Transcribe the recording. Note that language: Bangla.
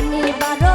ধনে বারো